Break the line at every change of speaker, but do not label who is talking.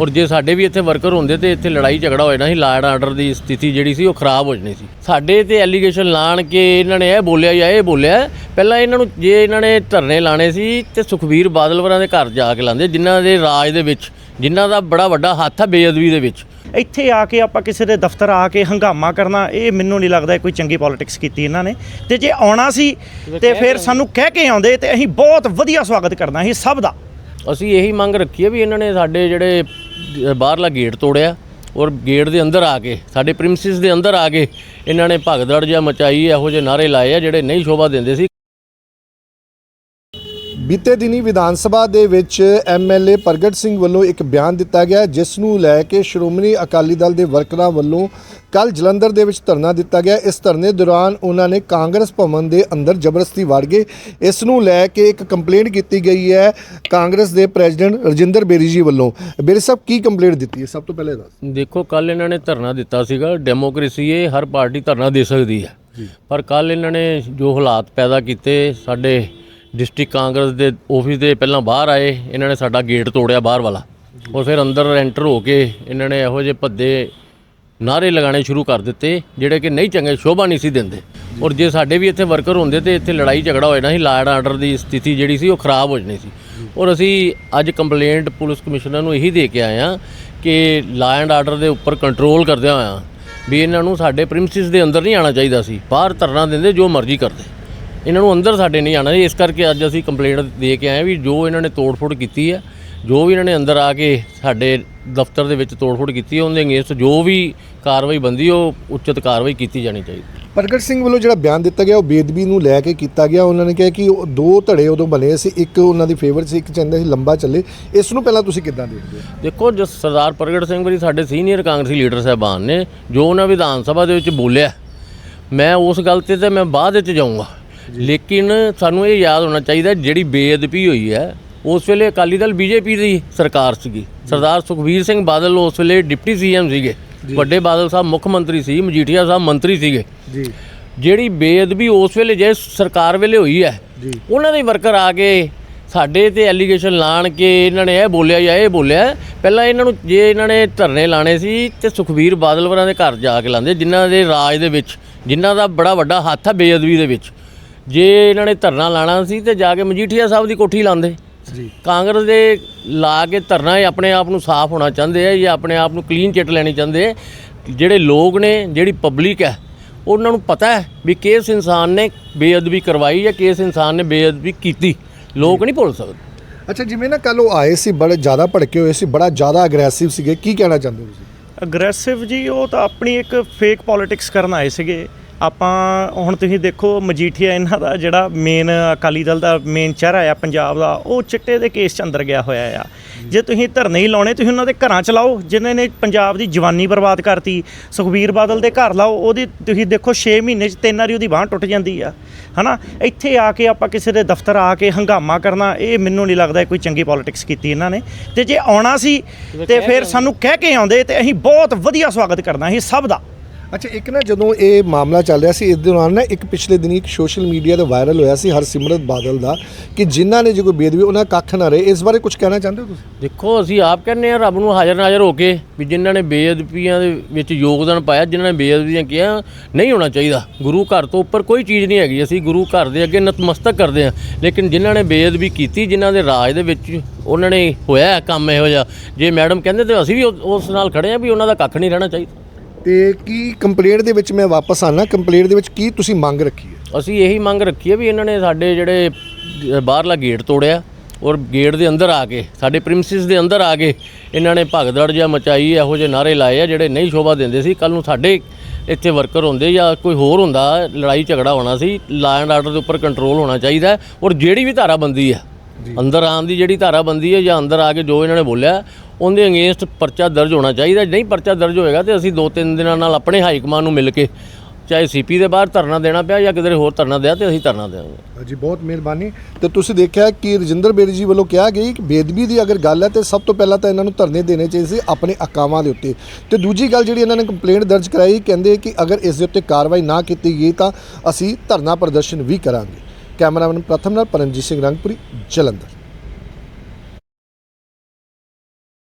ਔਰ ਜੇ ਸਾਡੇ ਵੀ ਇੱਥੇ ਵਰਕਰ ਹੁੰਦੇ ਤੇ ਇੱਥੇ ਲੜਾਈ ਝਗੜਾ ਹੋ ਜਾਣਾ ਸੀ ਲਾਅ ਐਂਡ ਆਰਡਰ ਦੀ ਸਥਿਤੀ ਜਿਹੜੀ ਸੀ ਉਹ ਖਰਾਬ ਹੋ ਜਾਣੀ ਸੀ। ਸਾਡੇ ਤੇ ਐਲੀਗੇਸ਼ਨ ਲਾਣ ਕੇ ਇਹਨਾਂ ਨੇ ਇਹ ਬੋਲਿਆ ਜਾਂ ਇਹ ਬੋਲਿਆ ਪਹਿਲਾਂ ਇਹਨਾਂ ਨੂੰ ਜੇ ਇਹਨਾਂ ਨੇ ਧਰਨੇ ਲਾਣੇ ਸੀ ਤੇ ਸੁਖਵੀਰ ਬਾਦਲ ਵਰਾਂ ਦੇ ਘਰ ਜਾ ਕੇ ਲਾਉਂਦੇ ਜਿਨ੍ਹਾਂ ਦੇ ਰਾਜ ਦੇ ਵਿੱਚ ਜਿਨ੍ਹਾਂ ਦਾ ਬੜਾ ਵੱਡਾ ਹੱਥ ਹੈ ਬੇਅਦਬੀ ਦੇ ਵਿੱਚ।
ਇੱਥੇ ਆ ਕੇ ਆਪਾਂ ਕਿਸੇ ਦੇ ਦਫ਼ਤਰ ਆ ਕੇ ਹੰਗਾਮਾ ਕਰਨਾ ਇਹ ਮੈਨੂੰ ਨਹੀਂ ਲੱਗਦਾ ਕੋਈ ਚੰਗੀ ਪੋਲਿਟਿਕਸ ਕੀਤੀ ਇਹਨਾਂ ਨੇ। ਤੇ ਜੇ ਆਉਣਾ ਸੀ ਤੇ ਫਿਰ ਸਾਨੂੰ ਕਹਿ ਕੇ ਆਉਂਦੇ ਤੇ ਅਸੀਂ ਬਹੁਤ ਵਧੀਆ ਸਵਾਗਤ ਕਰਨਾ ਸੀ ਸਭ ਦਾ।
ਅਸੀਂ ਇਹੀ ਮੰਗ ਰੱਖੀ ਹੈ ਵੀ ਇਹਨਾਂ ਨੇ ਸਾਡੇ ਜਿਹੜੇ ਬਾਹਰਲਾ ਗੇਟ ਤੋੜਿਆ ਔਰ ਗੇਟ ਦੇ ਅੰਦਰ ਆ ਕੇ, ਸਾਡੇ ਪ੍ਰਿੰਸਿਸ ਦੇ ਅੰਦਰ ਆ ਕੇ ਇਹਨਾਂ ਨੇ ਭਗਦੜ ਜਾਂ ਮਚਾਈ, ਇਹੋ ਜਿਹੇ ਨਾਰੇ ਲਾਏ ਆ ਜਿਹੜੇ ਨਹੀਂ ਸ਼ੋਭਾ ਦਿੰਦੇ ਸੀ।
ਬੀਤੇ ਦਿਨੀ ਵਿਧਾਨ ਸਭਾ ਦੇ ਵਿੱਚ ਐਮਐਲਏ ਪ੍ਰਗਟ ਸਿੰਘ ਵੱਲੋਂ ਇੱਕ ਬਿਆਨ ਦਿੱਤਾ ਗਿਆ ਜਿਸ ਨੂੰ ਲੈ ਕੇ ਸ਼੍ਰੋਮਣੀ ਅਕਾਲੀ ਦਲ ਦੇ ਵਰਕਰਾਂ ਵੱਲੋਂ ਕੱਲ ਜਲੰਧਰ ਦੇ ਵਿੱਚ ਧਰਨਾ ਦਿੱਤਾ ਗਿਆ ਇਸ ਧਰਨੇ ਦੌਰਾਨ ਉਹਨਾਂ ਨੇ ਕਾਂਗਰਸ ਭਵਨ ਦੇ ਅੰਦਰ ਜ਼ਬਰਦਸਤੀ ਵੜ ਗਏ। ਇਸ ਨੂੰ ਲੈ ਕੇ ਇੱਕ ਕੰਪਲੇਂਟ ਕੀਤੀ ਗਈ ਹੈ ਕਾਂਗਰਸ ਦੇ ਪ੍ਰੈਜ਼ੀਡੈਂਟ ਰਜਿੰਦਰ ਬੇਰੀ ਜੀ ਵੱਲੋਂ। ਬੇਰੀ ਸਾਹਿਬ ਕੀ ਕੰਪਲੇਂਟ ਦਿੱਤੀ ਹੈ? ਸਭ ਤੋਂ ਪਹਿਲੇ ਦੱਸ।
ਦੇਖੋ ਕੱਲ ਇਹਨਾਂ ਨੇ ਧਰਨਾ ਦਿੱਤਾ ਸੀਗਾ। ਡੈਮੋਕ੍ਰੇਸੀ ਇਹ ਹਰ ਪਾਰਟੀ ਧਰਨਾ ਦੇ ਸਕਦੀ ਹੈ। ਪਰ ਕੱਲ ਇਹਨਾਂ ਨੇ ਜੋ ਹਾਲਾਤ ਪੈਦਾ ਕੀਤੇ ਸਾਡੇ ਡਿਸਟ੍ਰਿਕਟ ਕਾਂਗਰਸ ਦੇ ਆਫਿਸ ਦੇ ਪਹਿਲਾਂ ਬਾਹਰ ਆਏ, ਇਹਨਾਂ ਨੇ ਸਾਡਾ ਗੇਟ ਤੋੜਿਆ ਬਾਹਰ ਵਾਲਾ। ਔਰ ਫਿਰ ਅੰਦਰ ਐਂਟਰ ਹੋ ਕੇ ਇਹਨਾਂ ਨੇ ਇਹੋ ਜਿਹੇ ਭੱਦੇ ਨਾਰੇ ਲਗਾਉਣੇ ਸ਼ੁਰੂ ਕਰ ਦਿੱਤੇ, ਜਿਹੜੇ ਕਿ ਨਹੀਂ ਚੰਗੇ, ਸ਼ੋਭਾ ਨਹੀਂ ਸੀ ਦਿੰਦੇ। ਔਰ ਜੇ ਸਾਡੇ ਵੀ ਇੱਥੇ ਵਰਕਰ ਹੁੰਦੇ ਤੇ ਇੱਥੇ ਲੜਾਈ ਝਗੜਾ ਹੋ ਜਾਣਾ ਸੀ ਲਾਅ ਐਂਡ ਆਰਡਰ ਦੀ ਸਥਿਤੀ ਜਿਹੜੀ ਸੀ ਉਹ ਖਰਾਬ ਹੋ ਜਾਣੀ ਸੀ। ਔਰ ਅਸੀਂ ਅੱਜ ਕੰਪਲੇਂਟ ਪੁਲਿਸ ਕਮਿਸ਼ਨਰ ਨੂੰ ਇਹੀ ਦੇ ਕੇ ਆਏ ਹਾਂ ਕਿ ਲਾ ਐਂਡ ਆਰਡਰ ਦੇ ਉੱਪਰ ਕੰਟਰੋਲ ਕਰਦਿਆਂ ਹੋਇਆਂ ਵੀ ਇਹਨਾਂ ਨੂੰ ਸਾਡੇ ਪ੍ਰਿੰਸਿਸ ਦੇ ਅੰਦਰ ਨਹੀਂ ਆਉਣਾ ਚਾਹੀਦਾ ਸੀ, ਬਾਹਰ ਧਰਨਾ ਦਿੰਦੇ ਜੋ ਮਰਜ਼ੀ ਕਰਦੇ। ਇਹਨਾਂ ਨੂੰ ਅੰਦਰ ਸਾਡੇ ਨਹੀਂ ਆਣਾ ਇਸ ਕਰਕੇ ਅੱਜ ਅਸੀਂ ਕੰਪਲੇਂਟ ਦੇ ਕੇ ਆਏ ਵੀ ਜੋ ਇਹਨਾਂ ਨੇ ਤੋੜਫੋੜ ਕੀਤੀ ਹੈ ਜੋ ਵੀ ਇਹਨਾਂ ਨੇ ਅੰਦਰ ਆ ਕੇ ਸਾਡੇ ਦਫ਼ਤਰ ਦੇ ਵਿੱਚ ਤੋੜਫੋੜ ਕੀਤੀ ਹੈ ਉਹਦੇ ਅਗੇਂਸਟ ਜੋ ਵੀ ਕਾਰਵਾਈ ਬੰਦੀ ਉਹ ਉਚਿਤ ਕਾਰਵਾਈ ਕੀਤੀ ਜਾਣੀ ਚਾਹੀਦੀ
ਪ੍ਰਗਟ ਸਿੰਘ ਵੱਲੋਂ ਜਿਹੜਾ ਬਿਆਨ ਦਿੱਤਾ ਗਿਆ ਉਹ ਬੇਦਬੀ ਨੂੰ ਲੈ ਕੇ ਕੀਤਾ ਗਿਆ। ਉਹਨਾਂ ਨੇ ਕਿਹਾ ਕਿ ਉਹ ਦੋ ਧੜੇ ਉਦੋਂ ਬਣੇ ਸੀ ਇੱਕ ਉਹਨਾਂ ਦੀ ਫੇਵਰ ਸੀ ਇੱਕ ਚਾਹੁੰਦੇ ਸੀ ਲੰਬਾ ਚੱਲੇ। ਇਸ ਨੂੰ ਪਹਿਲਾਂ ਤੁਸੀਂ ਕਿੱਦਾਂ ਦੇਖਦੇ ਹੋ?
ਦੇਖੋ ਜੋ ਸਰਦਾਰ ਪ੍ਰਗਟ ਸਿੰਘ ਵਰੀ ਸਾਡੇ ਸੀਨੀਅਰ ਕਾਂਗਰਸੀ ਲੀਡਰ ਸਾਹਿਬਾਨ ਨੇ ਜੋ ਉਹਨਾਂ ਵਿਧਾਨ ਸਭਾ ਦੇ ਵਿੱਚ ਬੋਲਿਆ ਮੈਂ ਉਸ ਗੱਲ ਤੇ ਤੇ ਮੈਂ ਬਾਅਦ ਵਿੱਚ ਜਾਊਂਗਾ। ਲੇਕਿਨ ਸਾਨੂੰ ਇਹ ਯਾਦ ਹੋਣਾ ਚਾਹੀਦਾ ਜਿਹੜੀ ਬੇਅਦਬੀ ਹੋਈ ਹੈ ਉਸ ਵੇਲੇ ਅਕਾਲੀ ਦਲ ਬੀਜੇਪੀ ਦੀ ਸਰਕਾਰ ਸੀਗੀ। ਸਰਦਾਰ ਸੁਖਬੀਰ ਸਿੰਘ ਬਾਦਲ ਉਸ ਵੇਲੇ ਡਿਪਟੀ ਸੀਐਮ ਸੀਗੇ। ਵੱਡੇ ਬਾਦਲ ਸਾਹਿਬ ਮੁੱਖ ਮੰਤਰੀ ਸੀ ਮਜੀਠੀਆ ਸਾਹਿਬ ਮੰਤਰੀ ਸੀਗੇ।
ਜੀ।
ਜਿਹੜੀ ਬੇਅਦਬੀ ਉਸ ਵੇਲੇ ਜੇ ਸਰਕਾਰ ਵੇਲੇ ਹੋਈ ਹੈ ਉਹਨਾਂ ਦੇ ਵਰਕਰ ਆ ਕੇ ਸਾਡੇ ਤੇ ਐਲੀਗੇਸ਼ਨ ਲਾਣ ਕੇ ਇਹਨਾਂ ਨੇ ਇਹ ਬੋਲਿਆ ਜਾਂ ਇਹ ਬੋਲਿਆ ਪਹਿਲਾਂ ਇਹਨਾਂ ਨੂੰ ਜੇ ਇਹਨਾਂ ਨੇ ਧਰਨੇ ਲਾਣੇ ਸੀ ਤੇ ਸੁਖਬੀਰ ਬਾਦਲ ਵਰਾਂ ਦੇ ਘਰ ਜਾ ਕੇ ਲਾਉਂਦੇ ਜਿਨ੍ਹਾਂ ਦੇ ਰਾਜ ਦੇ ਵਿੱਚ ਜਿਨ੍ਹਾਂ ਦਾ ਬੜਾ ਵੱਡਾ ਹੱਥ ਹੈ ਬੇਅਦਬੀ ਦੇ ਵਿੱਚ। ਜੇ ਇਹਨਾਂ ਨੇ ਧਰਨਾ ਲਾਣਾ ਸੀ ਤੇ ਜਾ ਕੇ ਮਜੀਠੀਆ ਸਾਹਿਬ ਦੀ ਕੋਠੀ ਲਾਉਂਦੇ।
ਜੀ।
ਕਾਂਗਰਸ ਦੇ ਲਾ ਕੇ ਧਰਨਾ ਇਹ ਆਪਣੇ ਆਪ ਨੂੰ ਸਾਫ਼ ਹੋਣਾ ਚਾਹੁੰਦੇ ਆ ਜਾਂ ਆਪਣੇ ਆਪ ਨੂੰ ਕਲੀਨ ਚਿੱਟ ਲੈਣੀ ਚਾਹੁੰਦੇ ਆ। ਜਿਹੜੇ ਲੋਕ ਨੇ ਜਿਹੜੀ ਪਬਲਿਕ ਹੈ ਉਹਨਾਂ ਨੂੰ ਪਤਾ ਹੈ ਵੀ ਕਿਸ ਇਨਸਾਨ ਨੇ ਬੇਅਦਬੀ ਕਰਵਾਈ ਜਾਂ ਕਿਸ ਇਨਸਾਨ ਨੇ ਬੇਅਦਬੀ ਕੀਤੀ। ਲੋਕ ਨਹੀਂ ਭੁੱਲ ਸਕਦੇ।
ਅੱਛਾ ਜਿਵੇਂ ਨਾ ਕੱਲ ਉਹ ਆਏ ਸੀ ਬੜੇ ਜ਼ਿਆਦਾ ਭੜਕੇ ਹੋਏ ਸੀ ਬੜਾ ਜ਼ਿਆਦਾ ਅਗਰੈਸਿਵ ਸੀਗੇ। ਕੀ ਕਹਿਣਾ ਚਾਹੁੰਦੇ ਹੋ ਤੁਸੀਂ?
ਅਗਰੈਸਿਵ ਜੀ ਉਹ ਤਾਂ ਆਪਣੀ ਇੱਕ ਫੇਕ ਪੋਲਿਟਿਕਸ ਕਰਨ ਆਏ ਸੀਗੇ। ਆਪਾਂ ਹੁਣ ਤੁਸੀਂ ਦੇਖੋ ਮਜੀਠੀਆ ਇਹਨਾਂ ਦਾ ਜਿਹੜਾ ਮੇਨ ਅਕਾਲੀ ਦਲ ਦਾ ਮੇਨ ਚਿਹਰਾ ਆ ਪੰਜਾਬ ਦਾ ਉਹ ਚਿੱਟੇ ਦੇ ਕੇਸ 'ਚ ਅੰਦਰ ਗਿਆ ਹੋਇਆ ਆ। ਜੇ ਤੁਸੀਂ ਧਰਨੇ ਹੀ ਲਾਉਣੇ ਤੁਸੀਂ ਉਹਨਾਂ ਦੇ ਘਰਾਂ 'ਚ ਲਾਓ ਜਿਨ੍ਹਾਂ ਨੇ ਪੰਜਾਬ ਦੀ ਜਵਾਨੀ ਬਰਬਾਦ ਕਰਤੀ ਸੁਖਬੀਰ ਬਾਦਲ ਦੇ ਘਰ ਲਾਓ ਉਹਦੀ ਤੁਸੀਂ ਦੇਖੋ 6 ਮਹੀਨੇ 'ਚ ਤਿੰਨ ਵਾਰੀ ਉਹਦੀ ਬਾਂਹ ਟੁੱਟ ਜਾਂਦੀ ਆ ਹਨਾ? ਇੱਥੇ ਆ ਕੇ ਆਪਾਂ ਕਿਸੇ ਦੇ ਦਫ਼ਤਰ ਆ ਕੇ ਹੰਗਾਮਾ ਕਰਨਾ ਇਹ ਮੈਨੂੰ ਨਹੀਂ ਲੱਗਦਾ ਕੋਈ ਚੰਗੀ ਪੋਲਿਟਿਕਸ ਕੀਤੀ ਇਹਨਾਂ ਨੇ। ਤੇ ਜੇ ਆਉਣਾ ਸੀ ਤੇ ਫਿਰ ਸਾਨੂੰ ਕਹਿ ਕੇ ਆਉਂਦੇ ਤੇ ਅਸੀਂ ਬਹੁਤ ਵਧੀਆ ਸਵਾਗਤ ਕਰਨਾ ਸੀ ਸਭ ਦਾ।
ਅੱਛਾ, ਇੱਕ ਨਾ ਜਦੋਂ ਇਹ ਮਾਮਲਾ ਚੱਲ ਰਿਹਾ ਸੀ, ਇਸ ਦੌਰਾਨ ਨਾ ਇੱਕ ਪਿਛਲੇ ਦਿਨੀ ਇੱਕ ਸੋਸ਼ਲ ਮੀਡੀਆ ਤੇ ਵਾਇਰਲ ਹੋਇਆ ਸੀ ਹਰਸਿਮਰਤ ਬਾਦਲ ਦਾ ਕਿ ਜਿਨ੍ਹਾਂ ਨੇ ਜੇ ਕੋਈ ਬੇਦਬੀ ਉਹਨਾਂ ਕੱਖ ਨਾ ਰਹੇ। ਇਸ ਬਾਰੇ ਕੁਝ ਕਹਿਣਾ ਚਾਹੁੰਦੇ ਹੋ ਤੁਸੀਂ?
ਦੇਖੋ, ਅਸੀਂ ਆਪ ਕਹਿੰਦੇ ਆ ਰੱਬ ਨੂੰ ਹਾਜ਼ਰ ਨਾਜ਼ਰ ਹੋ ਕੇ ਵੀ ਜਿਨ੍ਹਾਂ ਨੇ ਬੇਅਦਬੀਆਂ ਦੇ ਵਿੱਚ ਯੋਗਦਾਨ ਪਾਇਆ, ਜਿਨ੍ਹਾਂ ਨੇ ਬੇਅਦਬੀਆਂ ਕੀਆਂ, ਨਹੀਂ ਹੋਣਾ ਚਾਹੀਦਾ। ਗੁਰੂ ਘਰ ਤੋਂ ਉੱਪਰ ਕੋਈ ਚੀਜ਼ ਨਹੀਂ ਹੈਗੀ। ਅਸੀਂ ਗੁਰੂ ਘਰ ਦੇ ਅੱਗੇ ਨਤਮਸਤਕ ਕਰਦੇ ਆ ਲੇਕਿਨ ਜਿਨ੍ਹਾਂ ਨੇ ਬੇਅਦਬੀ ਕੀਤੀ, ਜਿਨ੍ਹਾਂ ਦੇ ਰਾਜ ਦੇ ਵਿੱਚ ਉਹਨਾਂ ਨੇ ਹੋਇਆ ਕੰਮ ਇਹੋ ਜਿਹਾ, ਜੇ ਮੈਡਮ ਕਹਿੰਦੇ ਤੇ ਅਸੀਂ ਵੀ ਉਸ ਨਾਲ ਖੜੇ ਆ ਵੀ ਉਹਨਾਂ ਦਾ ਕੱਖ ਨਹੀਂ ਰਹਿਣਾ ਚਾਹੀਦਾ।
ਤੇ ਕੀ ਕੰਪਲੇਂਟ ਦੇ ਵਿੱਚ ਮੈਂ ਵਾਪਸ ਆਣਾ ਕੰਪਲੇਂਟ ਦੇ ਵਿੱਚ ਕੀ ਤੁਸੀਂ ਮੰਗ ਰੱਖੀ ਹੈ?
ਅਸੀਂ ਇਹੀ ਮੰਗ ਰੱਖੀ ਹੈ ਵੀ ਇਹਨਾਂ ਨੇ ਸਾਡੇ ਜਿਹੜੇ ਬਾਹਰਲਾ ਗੇਟ ਤੋੜਿਆ ਔਰ ਗੇਟ ਦੇ ਅੰਦਰ ਆ ਕੇ, ਸਾਡੇ ਪ੍ਰਿੰਸਿਸ ਦੇ ਅੰਦਰ ਆ ਕੇ ਇਹਨਾਂ ਨੇ ਭਗਦੜ ਜਾਂ ਮਚਾਈ ਇਹੋ ਜਿਹੇ ਨਾਰੇ ਲਾਏ ਆ ਜਿਹੜੇ ਨਹੀਂ ਸ਼ੋਭਾ ਦਿੰਦੇ ਸੀ। ਕੱਲ ਨੂੰ ਸਾਡੇ ਇੱਥੇ ਵਰਕਰ ਹੁੰਦੇ ਜਾਂ ਕੋਈ ਹੋਰ ਹੁੰਦਾ, ਲੜਾਈ ਝਗੜਾ ਹੋਣਾ ਸੀ ਲਾਅ ਐਂਡ ਆਰਡਰ ਦੇ ਉੱਪਰ ਕੰਟਰੋਲ ਹੋਣਾ ਚਾਹੀਦਾ ਔਰ ਜਿਹੜੀ ਵੀ ਧਾਰਾ ਬੰਦੀ ਆ ਅੰਦਰ ਆਉਣ ਦੀ ਜਿਹੜੀ ਧਾਰਾ ਬੰਦੀ ਹੈ ਜਾਂ ਅੰਦਰ ਆ ਕੇ ਜੋ ਇਹਨਾਂ ਨੇ ਬੋਲਿਆ ਉਹਦੇ ਅਗੇਂਸਟ ਪਰਚਾ ਦਰਜ ਹੋਣਾ ਚਾਹੀਦਾ। ਨਹੀਂ ਪਰਚਾ ਦਰਜ ਹੋਏਗਾ ਤੇ ਅਸੀਂ ਦੋ ਤਿੰਨ ਦਿਨਾਂ ਨਾਲ ਆਪਣੇ ਹਾਈ ਕਮਾਂਡ ਨੂੰ ਮਿਲ ਕੇ ਚਾਹੇ ਸੀਪੀ ਦੇ ਬਾਹਰ ਧਰਨਾ ਦੇਣਾ ਪਿਆ ਜਾਂ ਕਿਧਰੇ ਹੋਰ ਧਰਨਾ ਦਿਆ ਤੇ ਅਸੀਂ ਧਰਨਾ ਦੇਵਾਂਗੇ।
ਜੀ ਬਹੁਤ ਮਿਹਰਬਾਨੀ। ਤੇ ਤੁਸੀਂ ਦੇਖਿਆ ਕਿ ਰਜਿੰਦਰ ਬੇਰੀ ਜੀ ਵੱਲੋਂ ਕਿਹਾ ਗਿਆ ਕਿ ਬੇਦਬੀ ਦੀ ਅਗਰ ਗੱਲ ਹੈ ਤੇ ਸਭ ਤੋਂ ਪਹਿਲਾਂ ਤਾਂ ਇਹਨਾਂ ਨੂੰ ਧਰਨੇ ਦੇਣੇ ਚਾਹੀਦੇ ਸੀ ਆਪਣੇ ਅਕਾਵਾਂ ਦੇ ਉੱਤੇ। ਤੇ ਦੂਜੀ ਗੱਲ ਜਿਹੜੀ ਇਹਨਾਂ ਨੇ ਕੰਪਲੇਂਟ ਦਰਜ ਕਰਾਈ ਕਹਿੰਦੇ ਕਿ ਅਗਰ ਇਸ ਦੇ ਉੱਤੇ ਕਾਰਵਾਈ ਨਾ ਕੀਤੀ ਗਈ ਤਾਂ ਅਸੀਂ ਧਰਨਾ ਪ੍ਰਦਰਸ਼ਨ ਵੀ ਕਰਾਂਗੇ। ਕੈਮਰਾਮੈਨ ਪ੍ਰਥਮ ਨਾਲ ਪਰਮਜੀਤ ਸਿੰਘ ਰੰਗਪੁਰੀ ਜਲੰਧਰ